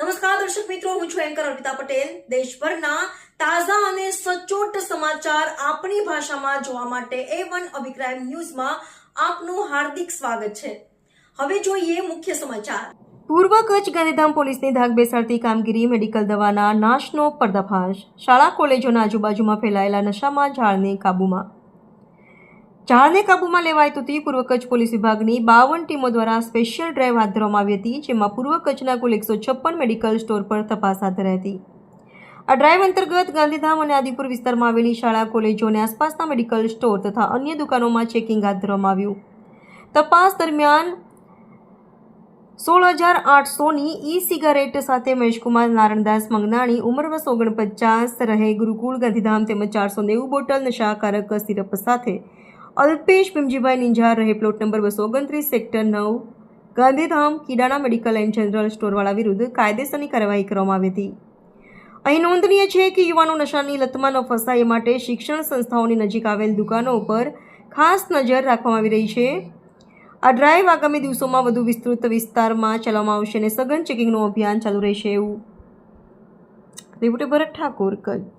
નમસ્કાર, દર્શક મિત્રો, હું છું એન્કર અર્પિતા પટેલ. દેશભરના તાજા અને સચોટ સમાચાર આપણી ભાષામાં જોવા માટે એ વન અભિક્રાઇમ ન્યૂઝમાં આપનું હાર્દિક સ્વાગત છે. હવે જોઈએ મુખ્ય સમાચાર. પૂર્વ કચ્છ ગાંધીધામ પોલીસની ધાક બેસાડતી કામગીરી મેડિકલ દવાના નાશનો પર્દાફાશ. શાળા, કોલેજોના આજુબાજુમાં ફેલાયેલા નશામાં ઝાડને કાબૂમાં. ઝાડને કાબૂમાં લેવાય તો પૂર્વ કચ્છ પોલીસ વિભાગની બાવન ટીમો દ્વારા સ્પેશિયલ ડ્રાઈવ હાથ ધરવામાં આવી હતી, જેમાં પૂર્વ કચ્છના કુલ એકસો છપ્પન મેડિકલ સ્ટોર પર તપાસ હાથ ધરાઈ હતી. આ ડ્રાઈવ અંતર્ગત ગાંધીધામ અને આદિપુર વિસ્તારમાં આવેલી શાળા કોલેજો અને આસપાસના મેડિકલ સ્ટોર તથા અન્ય દુકાનોમાં ચેકિંગ હાથ ધરવામાં આવ્યું. તપાસ દરમિયાન સોળ હજાર આઠસોની ઈ સિગારેટ સાથે મહેશકુમાર નારણદાસ મંગનાણી, ઉંમર વર્ષ ઓગણપચાસ, રહે ગુરુકુળ ગાંધીધામ તેમજ ચારસો નેવું બોટલ નશાકારક સિરપ સાથે અલ્પેશ ભીમજીભાઈ નિંજાર રહે પ્લોટ નંબર બસો ઓગણત્રીસ, સેક્ટર નવ. Gandhidham, Kidana medical and general સ્ટોરવાળા વિરુદ્ધ કાયદેસરની કાર્યવાહી કરવામાં આવી હતી. અહીં નોંધનીય છે કે યુવાનો નશાની લતમાં ન ફસાય એ માટે શિક્ષણ સંસ્થાઓની નજીક આવેલ દુકાનો ઉપર ખાસ નજર રાખવામાં આવી રહી છે. આ ડ્રાઈવ આગામી દિવસોમાં વધુ વિસ્તૃત વિસ્તારમાં ચલાવવામાં આવશે અને સઘન ચેકિંગનું અભિયાન ચાલુ રહેશે એવું. રિપોર્ટર ભરત ઠાકોર, કચ્છ.